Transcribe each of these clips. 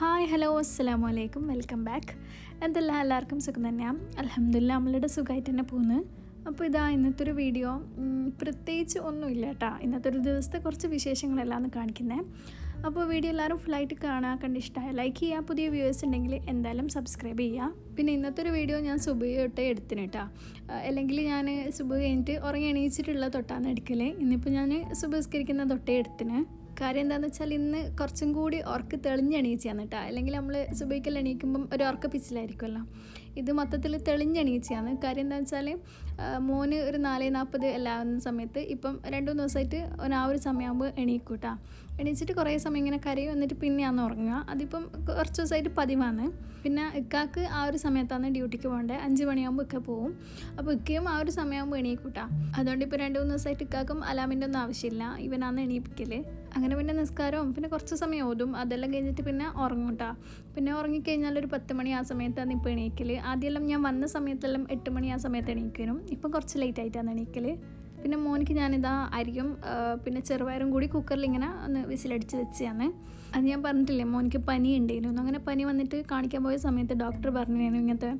Hi hello അസ്സാം വലൈക്കും welcome back എന്തെല്ലാം എല്ലാവർക്കും സുഖം തന്നെയാണ് അലഹമില്ല നമ്മളുടെ സുഖമായിട്ട് തന്നെ പോകുന്നു അപ്പോൾ ഇതാ ഇന്നത്തെ ഒരു വീഡിയോ പ്രത്യേകിച്ച് ഒന്നുമില്ല കേട്ടോ. ഇന്നത്തെ ഒരു ദിവസത്തെ കുറച്ച് വിശേഷങ്ങളെല്ലാം കാണിക്കുന്നത് അപ്പോൾ വീഡിയോ എല്ലാവരും ഫുള്ളായിട്ട് കാണാൻ കണ്ട് ഇഷ്ടമായ ലൈക്ക് ചെയ്യുക പുതിയ വ്യൂവേഴ്സ് ഉണ്ടെങ്കിൽ എന്തായാലും സബ്സ്ക്രൈബ് ചെയ്യുക. പിന്നെ ഇന്നത്തെ ഒരു വീഡിയോ ഞാൻ സുബ് തൊട്ടേ എടുത്തിന് കേട്ടോ. അല്ലെങ്കിൽ ഞാൻ സുബ് കഴിഞ്ഞിട്ട് ഉറങ്ങി എണീച്ചിട്ടുള്ള തൊട്ടാണ് എടുക്കൽ ഇന്നിപ്പോൾ ഞാൻ സുബസ്കരിക്കുന്ന തൊട്ടേ എടുത്തിന്. കാര്യം എന്താണെന്ന് വെച്ചാൽ ഇന്ന് കുറച്ചും കൂടി ഉറക്ക് തെളിഞ്ഞ് എണീച്ചാണ് കേട്ടോ. അല്ലെങ്കിൽ നമ്മൾ സുബൈക്കൽ എണീക്കുമ്പം ഒരു ഉറക്ക പിച്ചിലായിരിക്കുമല്ലോ. ഇത് മൊത്തത്തിൽ തെളിഞ്ഞ് എണീച്ചാണ് കാര്യം എന്താണെന്ന് വെച്ചാൽ മോന് ഒരു നാല് നാൽപ്പത് എല്ലാവുന്ന സമയത്ത് ഇപ്പം രണ്ട് മൂന്ന് ദിവസമായിട്ട് ഒന്ന് ആ ഒരു സമയമാകുമ്പോൾ എണീക്കും കേട്ടോ. എണീച്ചിട്ട് കുറേ സമയം ഇങ്ങനെ കരയും. എന്നിട്ട് പിന്നെയാണ് ഉറങ്ങുക. അതിപ്പം കുറച്ച് ദിവസമായിട്ട് പതിവാണ്. പിന്നെ ഇക്കാക്ക് ആ ഒരു സമയത്താണ് ഡ്യൂട്ടിക്ക് പോകേണ്ടത്. അഞ്ച് മണിയാകുമ്പോൾ ഇക്ക പോവും. അപ്പോൾ ഇക്കയും ആ ഒരു സമയമാകുമ്പോൾ എണീക്കൂട്ടാ അതുകൊണ്ട് ഇപ്പോൾ രണ്ട് മൂന്ന് ദിവസമായിട്ട് ഇക്കാക്കും അലാമിന്റെ ഒന്നും ആവശ്യമില്ല. ഇവനാന്ന് എണീപ്പിക്കൽ അങ്ങനെ പിന്നെ നിസ്കാരവും പിന്നെ കുറച്ച് സമയം ഓടും അതെല്ലാം കഴിഞ്ഞിട്ട് പിന്നെ ഉറങ്ങും ഉറങ്ങൂട്ടാ പിന്നെ ഉറങ്ങിക്കഴിഞ്ഞാൽ ഒരു പത്ത് മണി ആ സമയത്താണ് ഇപ്പോൾ എണീക്കൽ ആദ്യമെല്ലാം ഞാൻ വന്ന സമയത്തെല്ലാം എട്ട് മണി ആ സമയത്ത് എണീക്കലും. ഇപ്പം കുറച്ച് ലേറ്റ് ആയിട്ടാണ് എണീക്കൽ പിന്നെ മോനിക്ക് ഞാനിതാ അരിയും പിന്നെ ചെറുപയറും കൂടി കുക്കറിൽ ഇങ്ങനെ ഒന്ന് വിസിലടിച്ച് വെച്ചതാണ് അത് ഞാൻ പറഞ്ഞിട്ടില്ലേ മോനിക്ക് പനി ഉണ്ടായിരുന്നു അങ്ങനെ പനി വന്നിട്ട് കാണിക്കാൻ പോയ സമയത്ത് ഡോക്ടർ പറഞ്ഞിരുന്നു ഇങ്ങനത്തെ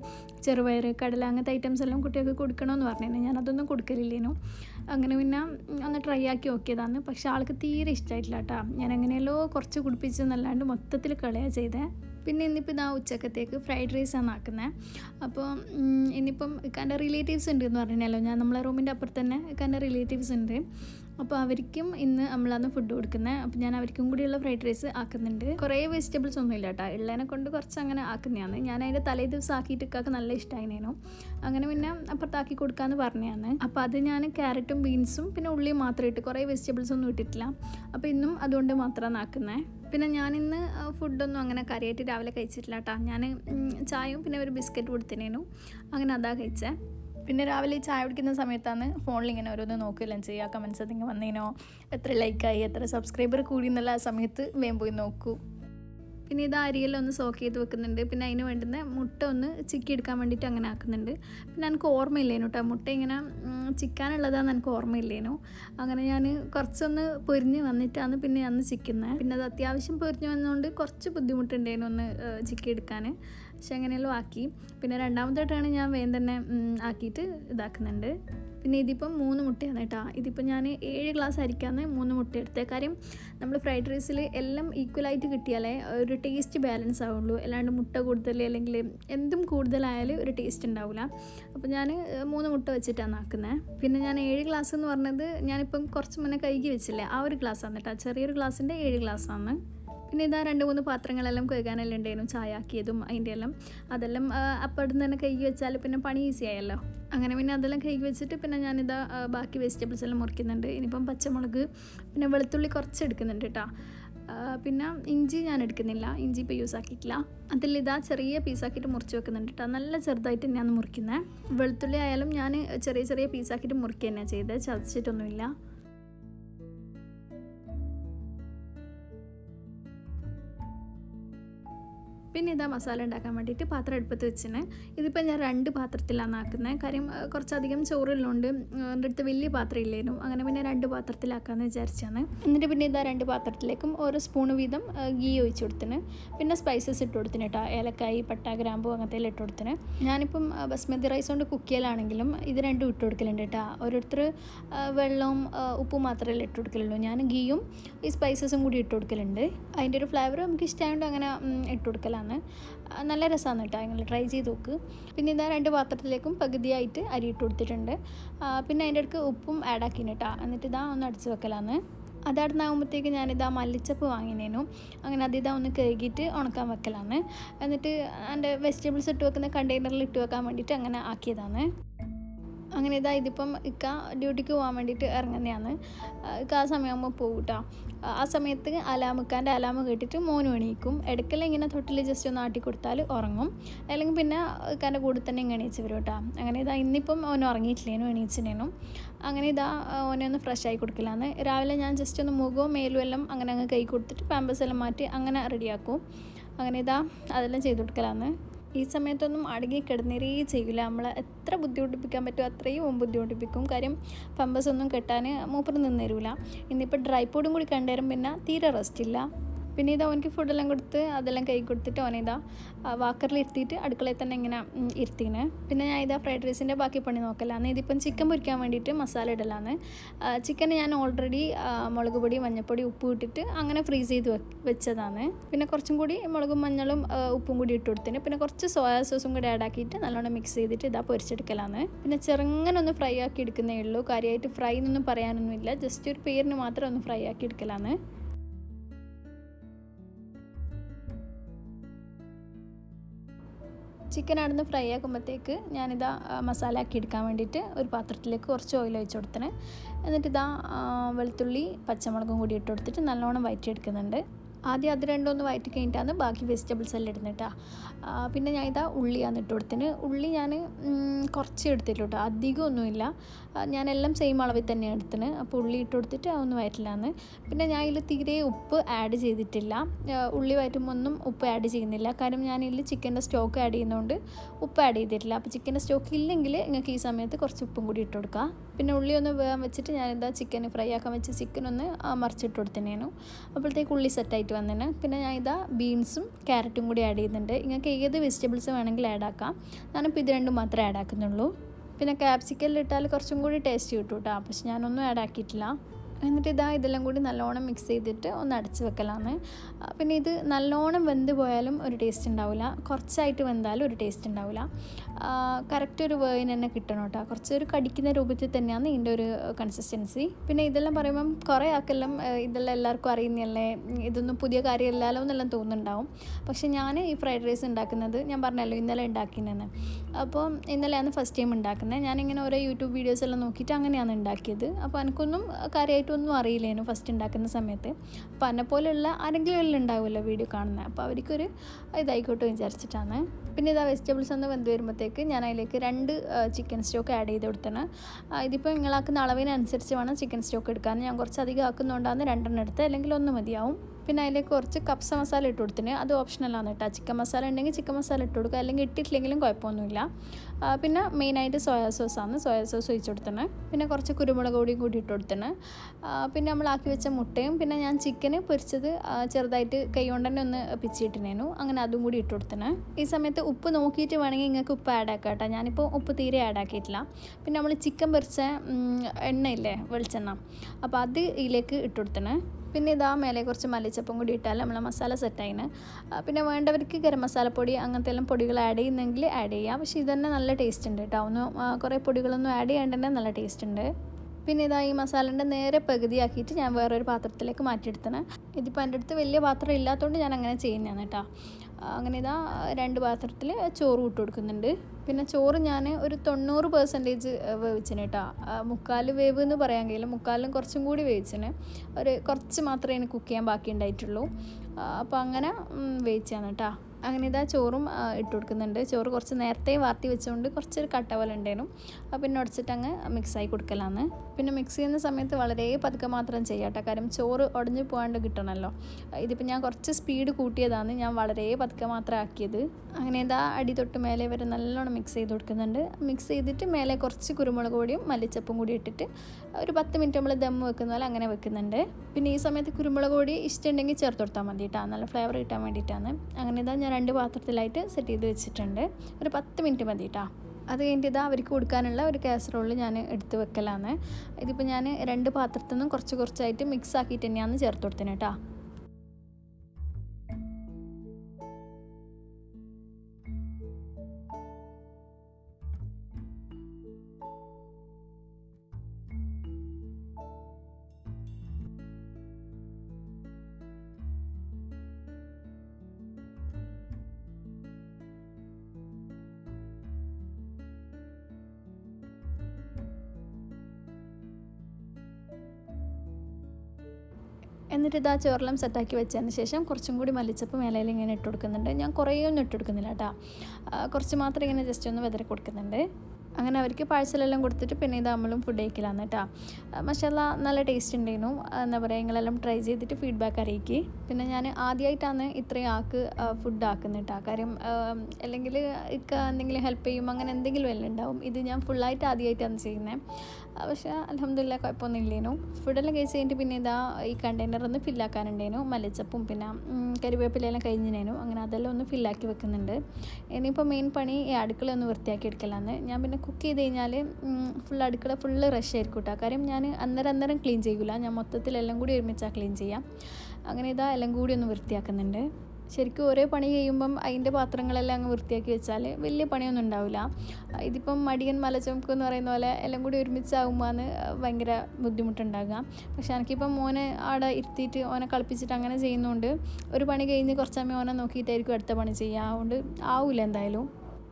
ചെറുപയർ കടല അങ്ങനത്തെ ഐറ്റംസ് എല്ലാം കുട്ടികൾക്ക് കൊടുക്കണമെന്ന് പറഞ്ഞിരുന്നു. ഞാനതൊന്നും കൊടുക്കലില്ലേനു. അങ്ങനെ പിന്നെ ഒന്ന് ട്രൈ ആക്കി നോക്കിയതാണ്. പക്ഷെ ആൾക്ക് തീരെ ഇഷ്ടമായിട്ടില്ല കേട്ടോ. ഞാൻ എങ്ങനെയല്ലോ കുറച്ച് കുടിപ്പിച്ചെന്നല്ലാണ്ട് മൊത്തത്തിൽ കളയാ ചെയ്തേ. പിന്നെ ഇന്നിപ്പോൾ ഇതാ ഉച്ചക്കത്തേക്ക് ഫ്രൈഡ് റൈസാണ് ആക്കുന്നത് അപ്പോൾ ഇനിയിപ്പം ഇക്കാന്റെ റിലേറ്റീവ്സ് ഉണ്ട് എന്ന് പറഞ്ഞാലോ ഞാൻ നമ്മളെ റൂമിന്റെ അപ്പുറത്ത് തന്നെ റിലേറ്റീവ്സ് ഉണ്ട്. അപ്പോൾ അവർക്കും ഇന്ന് നമ്മളാണ് ഫുഡ് കൊടുക്കുന്നത് അപ്പോൾ ഞാൻ അവർക്കും കൂടിയുള്ള ഫ്രൈഡ് റൈസ് ആക്കുന്നുണ്ട്. കുറേ വെജിറ്റബിൾസ് ഒന്നും ഇല്ല കേട്ടോ ഉള്ളതിനെ കൊണ്ട് കുറച്ച് അങ്ങനെ ആക്കുന്നതാണ്. ഞാൻ അതിന്റെ തലേ ദിവസം ആക്കിയിട്ട് ഇക്കാക്ക് നല്ല ഇഷ്ടമായിരുന്നു അങ്ങനെ പിന്നെ അപ്പുറത്താക്കി കൊടുക്കാമെന്ന് പറഞ്ഞതാണ് അപ്പോൾ അത് ഞാൻ ക്യാരറ്റും ബീൻസും പിന്നെ ഉള്ളിയും മാത്രം ഇട്ട് കുറേ വെജിറ്റബിൾസ് ഒന്നും ഇട്ടിട്ടില്ല. അപ്പോൾ ഇന്നും അതുകൊണ്ട് മാത്രമാണ് ആക്കുന്നത് പിന്നെ ഞാൻ ഞാനിന്ന് ഫുഡൊന്നും അങ്ങനെ കറിയായിട്ട് രാവിലെ കഴിച്ചിട്ടില്ല കേട്ടോ ഞാൻ ചായയും പിന്നെ ഒരു ബിസ്ക്കറ്റ് കൊടുത്തിനേനു. അങ്ങനെ അതാ കഴിച്ചേ. പിന്നെ രാവിലെ ചായ കുടിക്കുന്ന സമയത്താണ് ഫോണിൽ ഇങ്ങനെ ഓരോന്ന് നോക്കുകയെല്ലാം ചെയ്യുക കമൻസ് അതിങ്ങനെ വന്നിനോ? എത്ര ലൈക്കായി എത്ര സബ്സ്ക്രൈബർ കൂടി എന്നുള്ള ആ സമയത്ത് വേഗം പോയി നോക്കൂ. പിന്നെ ഇത് അരിയെല്ലാം ഒന്ന് സോക്ക് ചെയ്ത് വെക്കുന്നുണ്ട്. പിന്നെ അതിന് വേണ്ടുന്ന മുട്ട ഒന്ന് ചിക്കി എടുക്കാൻ വേണ്ടിയിട്ട് അങ്ങനെ ആക്കുന്നുണ്ട്. പിന്നെ എനിക്ക് ഓർമ്മയില്ലേനു കേട്ടോ മുട്ട ഇങ്ങനെ ചിക്കാനുള്ളതാണെന്ന് എനിക്ക് ഓർമ്മയില്ലേനു. അങ്ങനെ ഞാൻ കുറച്ചൊന്ന് പൊരിഞ്ഞ് വന്നിട്ടാണ് പിന്നെ അന്ന് ചിക്കുന്നത് പിന്നെ അത് അത്യാവശ്യം പൊരിഞ്ഞ് വന്നതുകൊണ്ട് കുറച്ച് ബുദ്ധിമുട്ടുണ്ടായിരുന്നു ഒന്ന് ചിക്കി എടുക്കാൻ പക്ഷെ അങ്ങനെയെല്ലാം ആക്കി. പിന്നെ രണ്ടാമതായിട്ടാണ് ഞാൻ വേഗം തന്നെ ആക്കിയിട്ട് ഇതാക്കുന്നുണ്ട്. പിന്നെ ഇതിപ്പം മൂന്ന് മുട്ടയാണ് കേട്ടോ. ഇതിപ്പോൾ ഞാൻ ഏഴ് ഗ്ലാസ് അരിക്കാന്ന് മൂന്ന് മുട്ട എടുത്തേ. കാര്യം നമ്മൾ ഫ്രൈഡ് റൈസിൽ എല്ലാം ഈക്വലായിട്ട് കിട്ടിയാലേ ഒരു ടേസ്റ്റ് ബാലൻസ് ആവുള്ളൂ. അല്ലാണ്ട് മുട്ട കൂടുതൽ അല്ലെങ്കിൽ എന്തും കൂടുതലായാലും ഒരു ടേസ്റ്റ് ഉണ്ടാവില്ല അപ്പോൾ ഞാൻ മൂന്ന് മുട്ട വെച്ചിട്ടാണ് ആക്കുന്നത് പിന്നെ ഞാൻ ഏഴ് ഗ്ലാസ് എന്ന് പറഞ്ഞത് ഞാനിപ്പം കുറച്ച് മുന്നേ കഴുകി വെച്ചില്ലേ? ആ ഒരു ഗ്ലാസ്സാണ് കേട്ടോ. ചെറിയൊരു ഗ്ലാസ്സിന്റെ ഏഴ് ഗ്ലാസ്സാണ് പിന്നെ ഇതാ രണ്ട് മൂന്ന് പാത്രങ്ങളെല്ലാം കഴുകാനെല്ലാം ഉണ്ടായിരുന്നു. ചായ ആക്കിയതും അതിന്റെ എല്ലാം. അതെല്ലാം അപ്പടുന്ന് തന്നെ കഴുകി വെച്ചാൽ പിന്നെ പണി ഈസി ആയല്ലോ. അങ്ങനെ പിന്നെ അതെല്ലാം കഴുകി വെച്ചിട്ട് പിന്നെ ഞാനിതാ ബാക്കി വെജിറ്റബിൾസ് എല്ലാം മുറിക്കുന്നുണ്ട്. ഇനിയിപ്പം പച്ചമുളക് പിന്നെ വെളുത്തുള്ളി കുറച്ച് എടുക്കുന്നുണ്ട് കേട്ടോ പിന്നെ ഇഞ്ചി ഞാൻ എടുക്കുന്നില്ല. ഇഞ്ചി ഇപ്പോൾ യൂസ് ആക്കിയിട്ടില്ല. അതിൽ ഇതാ ചെറിയ പീസാക്കിയിട്ട് മുറിച്ച് വെക്കുന്നുണ്ട് കേട്ടോ നല്ല ചെറുതായിട്ട് തന്നെയാണ് മുറിക്കുന്നത് വെളുത്തുള്ളി ആയാലും ഞാൻ ചെറിയ ചെറിയ പീസാക്കിയിട്ട് മുറിക്കുക തന്നെയാണ് ചെയ്തത്. ചതച്ചിട്ടൊന്നുമില്ല. പിന്നെ ഇതാ മസാല ഉണ്ടാക്കാൻ വേണ്ടിയിട്ട് പാത്രം എടുപ്പത്ത് വെച്ചിന്. ഇതിപ്പോൾ ഞാൻ രണ്ട് പാത്രത്തിലാണ് ആക്കുന്നത് കാര്യം കുറച്ചധികം ചോറുള്ളതുകൊണ്ട് എന്റെ അടുത്ത് വലിയ പാത്രം ഇല്ലായിരുന്നു അങ്ങനെ പിന്നെ രണ്ട് പാത്രത്തിലാക്കാമെന്ന് വിചാരിച്ചാണ്. എന്നിട്ട് പിന്നെ ഇതാ രണ്ട് പാത്രത്തിലേക്കും ഓരോ സ്പൂൺ വീതം ഗീ ഒഴിച്ചു കൊടുത്തിന്. പിന്നെ സ്പൈസസ് ഇട്ട് കൊടുത്തിന് കേട്ടോ. ഏലക്കായി പട്ട ഗ്രാമ്പു അങ്ങനത്തെ എല്ലാം ഇട്ട് കൊടുത്തിന്. ഞാനിപ്പം ബസ്മതി റൈസ് കൊണ്ട് കുക്ക് ചെയ്യലാണെങ്കിലും ഇത് രണ്ടും ഇട്ട് കൊടുക്കലുണ്ട് കേട്ടോ. ഓരോരുത്തർ വെള്ളവും ഉപ്പും മാത്രമേ ഇട്ട് കൊടുക്കലുള്ളൂ. ഞാൻ ഗീയും ഈ സ്പൈസസും കൂടി ഇട്ട് കൊടുക്കലുണ്ട്. അതിന്റെ ഒരു ഫ്ലേവർ നമുക്ക് ഇഷ്ടമായതുകൊണ്ട് അങ്ങനെ ഇട്ട് കൊടുക്കലാണ് ആ, നല്ല രസമാണ് കേട്ടോ. നിങ്ങൾ ട്രൈ ചെയ്ത് നോക്ക്. പിന്നെ ഇതാ രണ്ട് പാത്രത്തിലേക്കും പകുതിയായിട്ട് അരി ഇട്ട് കൊടുത്തിട്ടുണ്ട്. പിന്നെ അതിന്റെ അടുക്ക് ഉപ്പും ആഡ് ആക്കിന് കേട്ടോ. എന്നിട്ട് ഇതാ ഒന്ന് അടിച്ച് വെക്കലാണ് അതടുന്നാകുമ്പോഴത്തേക്ക് ഞാനിതാ മല്ലിച്ചപ്പ് വാങ്ങിനേനു. അങ്ങനെ അതിതാ ഒന്ന് കഴുകിയിട്ട് ഉണക്കാൻ വെക്കലാണ് എന്നിട്ട് എന്റെ വെജിറ്റബിൾസ് ഇട്ട് വെക്കുന്ന കണ്ടെയ്നറിൽ ഇട്ട് വെക്കാൻ വേണ്ടിയിട്ട് അങ്ങനെ ആക്കിയതാണ്. അങ്ങനെ ഇതാ ഇതിപ്പം ഇക്ക ഡ്യൂട്ടിക്ക് പോകാൻ വേണ്ടിയിട്ട് ഇറങ്ങുന്നതാണ്. ഇക്ക ആ സമയമാകുമ്പോൾ പോകും കേട്ടോ ആ സമയത്ത് അലാമിക്കാന്റെ അലാമ് കേട്ടിട്ട് മോനും എണീക്കും. ഇടയ്ക്കൽ ഇങ്ങനെ തൊട്ടിൽ ജസ്റ്റ് ഒന്ന് ആട്ടി കൊടുത്താൽ ഉറങ്ങും. അല്ലെങ്കിൽ പിന്നെ ഇക്കാന്റെ കൂടെ തന്നെ ഇങ്ങനെ എണീച്ച് വരും കേട്ടോ അങ്ങനെ ഇതാ ഇന്നിപ്പം ഓൻ ഉറങ്ങിയിട്ടില്ലേനും എണീച്ചിനേനും. അങ്ങനെ ഇതാ ഓനെ ഒന്ന് ഫ്രഷ് ആയി കൊടുക്കില്ലാന്ന് രാവിലെ ഞാൻ ജസ്റ്റ് ഒന്ന് മുഖവും മേലും എല്ലാം അങ്ങനെ അങ്ങ് കൈ കൊടുത്തിട്ട് പാമ്പസ് എല്ലാം മാറ്റി അങ്ങനെ റെഡിയാക്കും അങ്ങനെ ഇതാ അതെല്ലാം ചെയ്ത് കൊടുക്കലാന്ന് ഈ സമയത്തൊന്നും അടങ്ങി കിടന്നേരേ ചെയ്യില്ല നമ്മൾ എത്ര ബുദ്ധിമുട്ടിപ്പിക്കാൻ പറ്റുമോ അത്രയും ബുദ്ധിമുട്ടിപ്പിക്കും. കാര്യം പമ്പസ് ഒന്നും കെട്ടാൻ മൂപ്പർ നിന്നേരൂല. ഇന്നിപ്പോൾ ഡ്രൈ പോഡും കൂടി കണ്ടേരും പിന്നെ തീരെ റെസ്റ്റ് ഇല്ല പിന്നെ ഇത് അവനക്ക് ഫുഡെല്ലാം കൊടുത്ത് അതെല്ലാം കൈ കൊടുത്തിട്ട് ഓനിതാ വാക്കറിൽ ഇരുത്തിയിട്ട് അടുക്കളയിൽ തന്നെ ഇങ്ങനെ ഇരുത്തിനെ പിന്നെ ഞാൻ ഇതാ ഫ്രൈഡ് റൈസിന്റെ ബാക്കി പണി നോക്കലാന്ന് ഇതിപ്പം ചിക്കൻ പൊരിക്കാൻ വേണ്ടിയിട്ട് മസാല ഇടലാന്ന്. ചിക്കൻ ഞാൻ ഓൾറെഡി മുളക് പൊടി മഞ്ഞൾപ്പൊടി ഉപ്പ് ഇട്ടിട്ട് അങ്ങനെ ഫ്രീസ് ചെയ്ത് വെച്ചതാണ്. പിന്നെ കുറച്ചും കൂടി മുളകും മഞ്ഞളും ഉപ്പും കൂടി ഇട്ട് കൊടുത്തിന്. പിന്നെ കുറച്ച് സോയാ സോസും കൂടി ആഡ് ആക്കിയിട്ട് നല്ലോണം മിക്സ് ചെയ്തിട്ട് ഇതാ പൊരിച്ചെടുക്കലാണ് പിന്നെ ചെറുങ്ങനെ ഒന്ന് ഫ്രൈ ആക്കി എടുക്കുന്നേ ഉള്ളൂ. കാര്യമായിട്ട് ഫ്രൈ എന്നൊന്നും പറയാനൊന്നുമില്ല. ജസ്റ്റ് ഒരു പേരിന് മാത്രം ഒന്ന് ഫ്രൈ ആക്കി എടുക്കലാണ് ചിക്കൻ അവിടുന്ന് ഫ്രൈ ആക്കുമ്പോഴത്തേക്ക് ഞാനിതാ മസാല ആക്കി എടുക്കാൻ വേണ്ടിയിട്ട് ഒരു പാത്രത്തിലേക്ക് കുറച്ച് ഓയിൽ ഒഴിച്ച് കൊടുത്തിന് എന്നിട്ട് ഇതാ വെളുത്തുള്ളി പച്ചമുളകും കൂടി ഇട്ട് കൊടുത്തിട്ട് നല്ലോണം വയറ്റിയെടുക്കുന്നുണ്ട്. ആദ്യം അത് രണ്ടൊന്ന് വയറ്റി കഴിഞ്ഞിട്ടാണ് ബാക്കി വെജിറ്റബിൾസ് എല്ലാം ഇടുന്നിട്ടാ പിന്നെ ഞാൻ ഇതാ ഉള്ളിയാണ് ഇട്ട് കൊടുത്തിന് ഉള്ളി ഞാൻ കുറച്ച് എടുത്തിട്ടു കേട്ടോ അധികമൊന്നുമില്ല ഞാൻ ഞാനെല്ലാം സെയിം അളവിൽ തന്നെയാണ് എടുത്തിന് അപ്പോൾ ഉള്ളി ഇട്ട് കൊടുത്തിട്ട് അതൊന്നും വയറ്റില്ലാന്ന് പിന്നെ ഞാൻ ഇതിൽ തീരെ ഉപ്പ് ആഡ് ചെയ്തിട്ടില്ല. ഉള്ളി വയറ്റുമ്പോൾ ഒന്നും ഉപ്പ് ആഡ് ചെയ്യുന്നില്ല. കാരണം ഞാൻ ഇതിൽ ചിക്കന്റെ സ്റ്റോക്ക് ആഡ് ചെയ്യുന്നതുകൊണ്ട് ഉപ്പ് ആഡ് ചെയ്തിട്ടില്ല. അപ്പോൾ ചിക്കന്റെ സ്റ്റോക്ക് ഇല്ലെങ്കിൽ നിങ്ങൾക്ക് ഈ സമയത്ത് കുറച്ച് ഉപ്പും കൂടി ഇട്ട് കൊടുക്കുക പിന്നെ ഉള്ളി ഒന്ന് വേഗം വെച്ചിട്ട് ഞാനെന്താ ചിക്കൻ ഫ്രൈ ആക്കാൻ വെച്ച് ചിക്കൻ ഒന്ന് മറിച്ചിട്ട് കൊടുത്തിനേനു അപ്പോഴത്തേക്ക് ഉള്ളി സെറ്റായിട്ട് വന്നേനെ. പിന്നെ ഞാൻ ഇതാ ബീൻസും ക്യാരറ്റും കൂടി ആഡ് ചെയ്യുന്നുണ്ട്. നിങ്ങൾക്ക് ഏത് വെജിറ്റബിൾസ് വേണമെങ്കിൽ ആഡ് ആക്കാം. ഞാനിപ്പോൾ ഇത് രണ്ടും മാത്രമേ ആഡ് ആക്കുന്നുള്ളൂ. പിന്നെ ക്യാപ്സിക്കലിൽ ഇട്ടാൽ കുറച്ചും കൂടി ടേസ്റ്റ് കിട്ടും കേട്ടോ പക്ഷെ ഞാനൊന്നും ആഡ് ആക്കിയിട്ടില്ല. എന്നിട്ട് ഇതാ ഇതെല്ലാം കൂടി നല്ലോണം മിക്സ് ചെയ്തിട്ട് ഒന്ന് അടച്ച് വെക്കലാണ് പിന്നെ ഇത് നല്ലോണം വെന്ത് പോയാലും ഒരു ടേസ്റ്റ് ഉണ്ടാവില്ല കുറച്ചായിട്ട് വെന്താലും ഒരു ടേസ്റ്റ് ഉണ്ടാവില്ല കറക്റ്റ് ഒരു വേവിന് തന്നെ കിട്ടണം കേട്ടോ കുറച്ച് ഒരു കടിക്കുന്ന രൂപത്തിൽ തന്നെയാണ് ഇതിന്റെ ഒരു കൺസിസ്റ്റൻസി പിന്നെ ഇതെല്ലാം പറയുമ്പം കുറേ ആക്കെല്ലാം ഇതെല്ലാം എല്ലാവർക്കും അറിയുന്നതല്ലേ? ഇതൊന്നും പുതിയ കാര്യമല്ലല്ലോ എന്നെല്ലാം തോന്നുന്നുണ്ടാവും. പക്ഷെ ഞാൻ ഈ ഫ്രൈഡ് റൈസ് ഉണ്ടാക്കുന്നത് ഞാൻ പറഞ്ഞല്ലോ ഇന്നലെ ഉണ്ടാക്കിയെന്ന് അപ്പോൾ ഇന്നലെയാണ് ഫസ്റ്റ് ടൈം ഉണ്ടാക്കുന്നത്. ഞാനിങ്ങനെ ഓരോ യൂട്യൂബ് വീഡിയോസ് എല്ലാം നോക്കിയിട്ട് അങ്ങനെയാണ് ഉണ്ടാക്കിയത്. അപ്പോൾ എനിക്കൊന്നും കാര്യമായിട്ടൊന്നും അറിയില്ലേനു ഫസ്റ്റ് ഉണ്ടാക്കുന്ന സമയത്ത്. അപ്പോൾ എന്നെ പോലെയുള്ള ആരെങ്കിലും എല്ലാം ഉണ്ടാവുമല്ലോ വീഡിയോ കാണുന്നത് അപ്പോൾ അവർക്കൊരു ഇതായിക്കോട്ടെ വിചാരിച്ചിട്ടാണ്. പിന്നെ ഇതാ വെജിറ്റബിൾസ് ഒന്ന് വെന്ത് വരുമ്പോഴത്തേക്ക് ഞാൻ അതിലേക്ക് രണ്ട് ചിക്കൻ സ്റ്റോക്ക് ആഡ് ചെയ്ത് കൊടുത്തതാണ് ഇതിപ്പോൾ നിങ്ങളാക്കുന്ന അളവിനനുസരിച്ച് വേണം ചിക്കൻ സ്റ്റോക്ക് എടുക്കാൻ. ഞാൻ കുറച്ച് അധികം ആക്കുന്നതുകൊണ്ടാണ് രണ്ടെണ്ണം എടുത്ത് അല്ലെങ്കിൽ ഒന്ന് മതിയാവും. പിന്നെ അതിലേക്ക് കുറച്ച് കപ്സ മസാല ഇട്ട് കൊടുത്തിന് അത് ഓപ്ഷണലാണ് കേട്ടോ ചിക്കൻ മസാല ഉണ്ടെങ്കിൽ ചിക്കൻ മസാല ഇട്ട് കൊടുക്കുക. അല്ലെങ്കിൽ ഇട്ടിട്ടില്ലെങ്കിലും കുഴപ്പമൊന്നുമില്ല. പിന്നെ മെയിനായിട്ട് സോയാ സോസ് ആണ്. സോയാ സോസ് ഒഴിച്ച് കൊടുത്തത് പിന്നെ കുറച്ച് കുരുമുളക് പൊടിയും കൂടി ഇട്ട് കൊടുത്തണ് പിന്നെ നമ്മൾ ആക്കി വെച്ച മുട്ടയും പിന്നെ ഞാൻ ചിക്കന് പൊരിച്ചത് ചെറുതായിട്ട് കൈ കൊണ്ട് തന്നെ ഒന്ന് പിച്ചിട്ടിനേനു അങ്ങനെ അതും കൂടി ഇട്ട് കൊടുത്തണ് ഈ സമയത്ത് ഉപ്പ് നോക്കിയിട്ട് വേണമെങ്കിൽ നിങ്ങൾക്ക് ഉപ്പ് ആഡ് ആക്കാം കേട്ടോ ഞാനിപ്പോൾ ഉപ്പ് തീരെ ആഡ് ആക്കിയിട്ടില്ല. പിന്നെ നമ്മൾ ചിക്കൻ പൊരിച്ച എണ്ണയില്ലേ വെളിച്ചെണ്ണ. അപ്പോൾ അത് ഇതിലേക്ക് ഇട്ട് കൊടുത്തത് പിന്നെ ഇതാ മേലെ കുറച്ച് മല്ലിച്ചപ്പം കൂടി ഇട്ടാൽ നമ്മളെ മസാല സെറ്റായിന് പിന്നെ വേണ്ടവർക്ക് ഗരം മസാലപ്പൊടി അങ്ങനത്തെ എല്ലാം പൊടികൾ ആഡ് ചെയ്യുന്നെങ്കിൽ ആഡ് ചെയ്യാം. പക്ഷേ ഇതന്നെ നല്ല ടേസ്റ്റ് ഉണ്ട് കേട്ടോ ഒന്ന് കുറേ പൊടികളൊന്നും ആഡ് ചെയ്യാണ്ട് തന്നെ നല്ല ടേസ്റ്റ് ഉണ്ട്. പിന്നെ ഇതാ ഈ മസാലേന്റെ നേരെ പകുതിയാക്കിയിട്ട് ഞാൻ വേറൊരു പാത്രത്തിലേക്ക് മാറ്റിയെടുത്തത് ഇതിപ്പോൾ എന്റെ അടുത്ത് വലിയ പാത്രം ഇല്ലാത്തതുകൊണ്ട് ഞാൻ അങ്ങനെ ചെയ്യുന്നതാണ് കേട്ടോ അങ്ങനെ ഇതാ രണ്ട് പാത്രത്തിൽ ചോറ് ഇട്ട് കൊടുക്കുന്നുണ്ട്. പിന്നെ ചോറ് ഞാൻ ഒരു തൊണ്ണൂറ് പെർസെന്റേജ് വേവിച്ചിന് കേട്ടോ മുക്കാൽ വേവ് എന്ന് പറയാൻ കഴിയില്ല. മുക്കാലും കുറച്ചും കൂടി വേവിച്ചിന്. ഒരു കുറച്ച് മാത്രമേ എനിക്ക് കുക്ക് ചെയ്യാൻ ബാക്കി ഉണ്ടായിട്ടുള്ളൂ അപ്പോൾ അങ്ങനെ വേവിച്ചാണ് കേട്ടോ അങ്ങനെ ഇതാ ചോറും ഇട്ട് കൊടുക്കുന്നുണ്ട്. ചോറ് കുറച്ച് നേരത്തെ വാർത്തി വെച്ചുകൊണ്ട് കുറച്ചൊരു കട്ട പോലെ ഉണ്ടായിരുന്നു. അപ്പോൾ പിന്നെ ഉടച്ചിട്ട് അങ്ങ് മിക്സായി കൊടുക്കലാന്ന്. പിന്നെ മിക്സ് ചെയ്യുന്ന സമയത്ത് വളരെ പതുക്കെ മാത്രം ചെയ്യാട്ടോ കാര്യം ചോറ് ഉടഞ്ഞു പോകാണ്ട് കിട്ടണമല്ലോ ഇതിപ്പോൾ ഞാൻ കുറച്ച് സ്പീഡ് കൂട്ടിയതാണ്. ഞാൻ വളരെ പതുക്കെ മാത്രം ആക്കിയത്. അങ്ങനെ ഇതാ അടി തൊട്ട് മേലെ വരെ നല്ലോണം മിക്സ് ചെയ്ത് കൊടുക്കുന്നുണ്ട്. മിക്സ് ചെയ്തിട്ട് മേലെ കുറച്ച് കുരുമുളക് പൊടിയും മല്ലിച്ചപ്പും കൂടി ഇട്ടിട്ട് ഒരു പത്ത് മിനിറ്റ് നമ്മൾ ദം വെക്കുന്ന പോലെ അങ്ങനെ വെക്കുന്നുണ്ട്. പിന്നെ ഈ സമയത്ത് കുരുമുളക് പൊടി ഇഷ്ടമുണ്ടെങ്കിൽ ചേർത്ത് കൊടുത്താൽ മതി കേട്ടോ. നല്ല ഫ്ലേവർ കിട്ടാൻ വേണ്ടിയിട്ടാണ്. അങ്ങനെ ഇതാ ഞാൻ രണ്ട് പാത്രത്തിലായിട്ട് സെറ്റ് ചെയ്ത് വെച്ചിട്ടുണ്ട്. ഒരു പത്ത് മിനിറ്റ് മതി കേട്ടോ അത് കഴിഞ്ഞിട്ട് ഇതാ അവർക്ക് കൊടുക്കാനുള്ള ഒരു കാസറോളിൽ ഞാൻ എടുത്ത് വെക്കലാണ്. ഇതിപ്പോൾ ഞാൻ രണ്ട് പാത്രത്തിൽ നിന്നും കുറച്ച് കുറച്ചായിട്ട് മിക്സ് ആക്കിയിട്ട് തന്നെയാണ് ചേർത്ത് കൊടുത്തത് കേട്ടോ എന്നിട്ട് ഇതാ ചോറെല്ലാം സെറ്റാക്കി വെച്ചതിന് ശേഷം കുറച്ചും കൂടി മല്ലിച്ചപ്പ് മേലയിൽ ഇങ്ങനെ ഇട്ട് കൊടുക്കുന്നുണ്ട്. ഞാൻ കുറേ ഒന്നും ഇട്ട് കൊടുക്കുന്നില്ല കേട്ടോ കുറച്ച് മാത്രം ഇങ്ങനെ ജസ്റ്റ് ഒന്ന് വെതറി കൊടുക്കുന്നുണ്ട്. അങ്ങനെ അവർക്ക് പാഴ്സലെല്ലാം കൊടുത്തിട്ട് പിന്നെ ഇത് നമ്മളും ഫുഡ് കഴിക്കലാന്ന് കേട്ടോ മഷാല നല്ല ടേസ്റ്റ് ഉണ്ടായിരുന്നു എന്താ പറയുക നിങ്ങളെല്ലാം ട്രൈ ചെയ്തിട്ട് ഫീഡ്ബാക്ക് അറിയിക്കുക പിന്നെ ഞാൻ ആദ്യമായിട്ടാണ് ഇത്രയും ആക്ക് ഫുഡ് ആക്കുന്നത് കേട്ടോ കാര്യം അല്ലെങ്കിൽ ഇക്ക എന്തെങ്കിലും ഹെൽപ്പ് ചെയ്യും അങ്ങനെ എന്തെങ്കിലും എല്ലാം ഉണ്ടാവും ഇത് ഞാൻ ഫുള്ളായിട്ട് ആദ്യമായിട്ടാണ് ചെയ്യുന്നത് പക്ഷേ അലഹമില്ല കുഴപ്പമൊന്നും ഇല്ലേനു ഫുഡെല്ലാം കഴിച്ച് കഴിഞ്ഞിട്ട് പിന്നെ ഇതാ ഈ കണ്ടെയ്നർ ഒന്ന് ഫില്ലാക്കാനുണ്ടേനു മല്ലിച്ചപ്പും പിന്നെ കരിവേപ്പിലെല്ലാം കഴിഞ്ഞിനേനു. അങ്ങനെ അതെല്ലാം ഒന്ന് ഫില്ലാക്കി വെക്കുന്നുണ്ട്. ഇനിയിപ്പോൾ മെയിൻ പണി ഈ അടുക്കള ഒന്ന് വൃത്തിയാക്കി എടുക്കലാന്ന്. ഞാൻ പിന്നെ കുക്ക് ചെയ്ത് കഴിഞ്ഞാൽ ഫുൾ അടുക്കള ഫുള്ള് റഷ് ആയിരിക്കും കേട്ടോ കാര്യം ഞാൻ അന്നേരം അന്നേരം ക്ലീൻ ചെയ്യൂല. ഞാൻ മൊത്തത്തിൽ എല്ലാം കൂടി ഒരുമിച്ചാണ് ക്ലീൻ ചെയ്യാം. അങ്ങനെ ഇതാ എല്ലാം കൂടി ഒന്ന് വൃത്തിയാക്കുന്നുണ്ട്. ശരിക്കും ഒരേ പണി ചെയ്യുമ്പം അതിന്റെ പാത്രങ്ങളെല്ലാം അങ്ങ് വൃത്തിയാക്കി വെച്ചാൽ വലിയ പണിയൊന്നും ഉണ്ടാവില്ല. ഇതിപ്പം മടിയൻ മലചുമക്ക് എന്ന് പറയുന്ന പോലെ എല്ലാം കൂടി ഒരുമിച്ചാകുമ്പോൾ ഭയങ്കര ബുദ്ധിമുട്ടുണ്ടാകുക പക്ഷെ എനിക്കിപ്പം മോനെ അവിടെ ഇരുത്തിയിട്ട് ഓനെ കളിപ്പിച്ചിട്ട് അങ്ങനെ ചെയ്യുന്നതുകൊണ്ട് ഒരു പണി കഴിഞ്ഞ് കുറച്ച് സമയം ഓനെ നോക്കിയിട്ടായിരിക്കും അടുത്ത പണി ചെയ്യുക. അതുകൊണ്ട് ആവില്ല എന്തായാലും.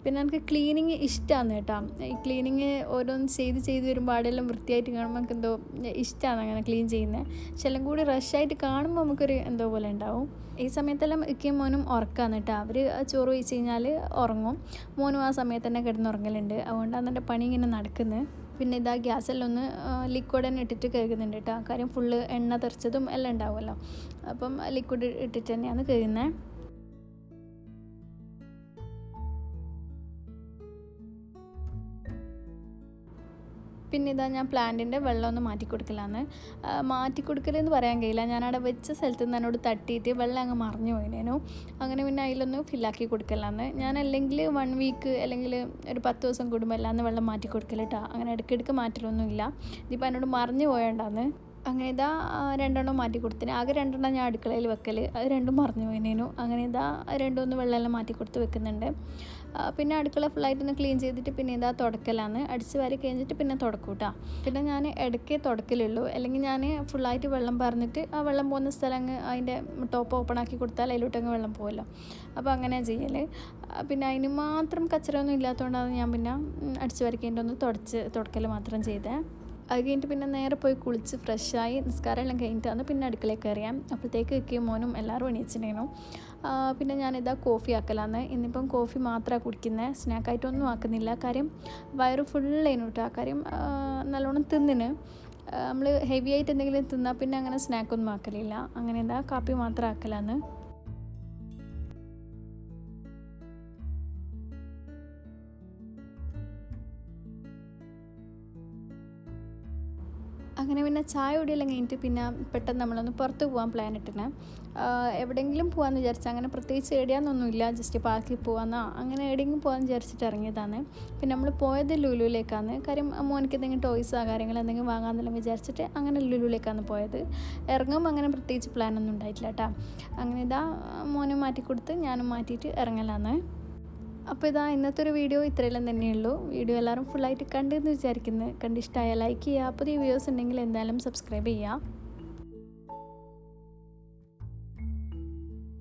പിന്നെ എനിക്ക് ക്ലീനിങ് ഇഷ്ടമാണ് കേട്ടോ. ഈ ക്ലീനിങ് ഓരോന്ന് ചെയ്ത് ചെയ്ത് വരുമ്പോൾ അവിടെയെല്ലാം വൃത്തിയായിട്ട് കാണുമ്പോൾ നമുക്ക് എന്തോ ഇഷ്ടമാണ് അങ്ങനെ ക്ലീൻ ചെയ്യുന്നത് പക്ഷെ കൂടി റഷായിട്ട് കാണുമ്പോൾ നമുക്കൊരു എന്തോ പോലെ ഉണ്ടാവും. ഈ സമയത്തെല്ലാം ഇക്കയും മോനും ഉറക്കാന്ന് കേട്ടോ. അവർ ചോറ് വെച്ച് കഴിഞ്ഞാൽ ഉറങ്ങും. മോനും ആ സമയത്ത് തന്നെ കിടന്നുറങ്ങലുണ്ട് അതുകൊണ്ടാണ് എന്റെ പണി ഇങ്ങനെ നടക്കുന്നത് പിന്നെ ഇതാ ഗ്യാസെല്ലാം ഒന്ന് ലിക്വിഡ് തന്നെ ഇട്ടിട്ട് കഴുകുന്നുണ്ട് കേട്ടോ. കാര്യം ഫുള്ള് എണ്ണ തെറിച്ചതും എല്ലാം ഉണ്ടാവുമല്ലോ. അപ്പം ലിക്വിഡ് ഇട്ടിട്ട് തന്നെയാണ് കഴുകുന്നത് പിന്നെ ഇതാ ഞാൻ പ്ലാന്റിന്റെ വെള്ളം ഒന്ന് മാറ്റി കൊടുക്കലാന്ന് ആ, മാറ്റി കൊടുക്കലെന്ന് പറയാൻ കഴിയില്ല. ഞാൻ അവിടെ വെച്ച സ്ഥലത്ത് നിന്ന് എന്നോട് തട്ടിയിട്ട് വെള്ളം അങ്ങ് മറിഞ്ഞു പോയിനേനു. അങ്ങനെ പിന്നെ അതിലൊന്ന് ഫില്ലാക്കി കൊടുക്കലാന്ന്. ഞാൻ അല്ലെങ്കിൽ വൺ വീക്ക് അല്ലെങ്കിൽ ഒരു പത്ത് ദിവസം കൂടുമ്പോൾ എല്ലാന്ന് വെള്ളം മാറ്റി കൊടുക്കലിട്ടാ അങ്ങനെ ഇടയ്ക്കിടയ്ക്ക് മാറ്റലൊന്നുമില്ല. ഇതിപ്പോൾ എന്നോട് മറിഞ്ഞു പോയണ്ടാന്ന്. അങ്ങനെ ഇതാ രണ്ടെണ്ണം മാറ്റി കൊടുത്തിന്. ആകെ രണ്ടെണ്ണം ഞാൻ അടുക്കളയിൽ വെക്കൽ അത് രണ്ടും മറിഞ്ഞു പോയിനേനു. അങ്ങനെ ഇതാ രണ്ടും ഒന്ന് വെള്ളമെല്ലാം മാറ്റി കൊടുത്ത് വെക്കുന്നുണ്ട്. പിന്നെ അടുക്കള ഫുള്ളായിട്ടൊന്ന് ക്ലീൻ ചെയ്തിട്ട് പിന്നെ ഇതാ തുടക്കലാണ്. അടിച്ച് വാരി കഴിഞ്ഞിട്ട് പിന്നെ തുടക്കൂട്ടാ. പിന്നെ ഞാൻ ഇടയ്ക്ക് തുടക്കലുള്ളൂ. അല്ലെങ്കിൽ ഞാൻ ഫുള്ളായിട്ട് വെള്ളം പറഞ്ഞിട്ട് ആ വെള്ളം പോകുന്ന സ്ഥലം അങ്ങ് അതിന്റെ ടോപ്പ് ഓപ്പൺ ആക്കി കൊടുത്താൽ അതിലോട്ടങ്ങ് വെള്ളം പോകുമല്ലോ അപ്പോൾ അങ്ങനെ ചെയ്യൽ പിന്നെ അതിന് മാത്രം കച്ചറൊന്നും ഇല്ലാത്തതുകൊണ്ടാണ് ഞാൻ പിന്നെ അടിച്ച് വരയ്ക്കേണ്ട ഒന്ന് തുടച്ച് തുടക്കൽ മാത്രം ചെയ്തേ. അത് കഴിഞ്ഞിട്ട് പിന്നെ നേരെ പോയി കുളിച്ച് ഫ്രഷായി നിസ്കാരം എല്ലാം കഴിഞ്ഞിട്ട് കഴിഞ്ഞിട്ടാണ് പിന്നെ അടുക്കളയിൽ കയറിയാം അപ്പോഴത്തേക്ക് വെക്കുകയും മോനും എല്ലാവരും എണീച്ചിട്ടുണ്ടായിരുന്നു. പിന്നെ ഞാനിതാ കോഫി ആക്കലാന്ന്. ഇന്നിപ്പം കോഫി മാത്രമാണ് കുടിക്കുന്നത് സ്നാക്കായിട്ടൊന്നും ആക്കുന്നില്ല. കാര്യം വയറ് ഫുള്ളേനു കേട്ടോ. കാര്യം നല്ലോണം തിന്നിന്. നമ്മൾ ഹെവി ആയിട്ട് എന്തെങ്കിലും തിന്നാൽ പിന്നെ അങ്ങനെ സ്നാക്കൊന്നും ആക്കലില്ല. അങ്ങനെ എന്താ കാപ്പി മാത്രം ആക്കലാന്ന്. അങ്ങനെ പിന്നെ ചായ കുടിയെല്ലാം കഴിഞ്ഞിട്ട് പിന്നെ പെട്ടെന്ന് നമ്മളൊന്ന് പുറത്ത് പോകാൻ പ്ലാൻ ഇട്ടിന്. എവിടെയെങ്കിലും പോകാമെന്ന് വിചാരിച്ചാൽ അങ്ങനെ പ്രത്യേകിച്ച് എടിയാന്നൊന്നുമില്ല ജസ്റ്റ് പാർക്കിൽ പോകാമെന്നോ അങ്ങനെ എവിടെയെങ്കിലും പോകാമെന്ന് വിചാരിച്ചിട്ട് ഇറങ്ങിയതാണ്. പിന്നെ നമ്മൾ പോയത് ലുലുവിലേക്കാണ് കാര്യം മോനിക്ക് എന്തെങ്കിലും ടോയ്സോ കാര്യങ്ങൾ എന്തെങ്കിലും വാങ്ങാമെന്നെല്ലാം വിചാരിച്ചിട്ട് അങ്ങനെ ലുലുവിലേക്കാണ് പോയത്. ഇറങ്ങുമ്പോൾ അങ്ങനെ പ്രത്യേകിച്ച് പ്ലാനൊന്നും ഉണ്ടായിട്ടില്ല കേട്ടോ അങ്ങനെ ഇതാ മോനെ മാറ്റി കൊടുത്ത് ഞാനും മാറ്റിയിട്ട് ഇറങ്ങലാണ് അപ്പോൾ ഇതാ ഇന്നത്തെ ഒരു വീഡിയോ ഇത്രയെല്ലാം തന്നെയുള്ളൂ. വീഡിയോ എല്ലാവരും ഫുള്ളായിട്ട് കണ്ടെന്ന് വിചാരിക്കുന്നത് കണ്ടിഷ്ടമായ ലൈക്ക് ചെയ്യുക. പുതിയ വീഡിയോസ് ഉണ്ടെങ്കിൽ എന്തായാലും സബ്സ്ക്രൈബ് ചെയ്യുക.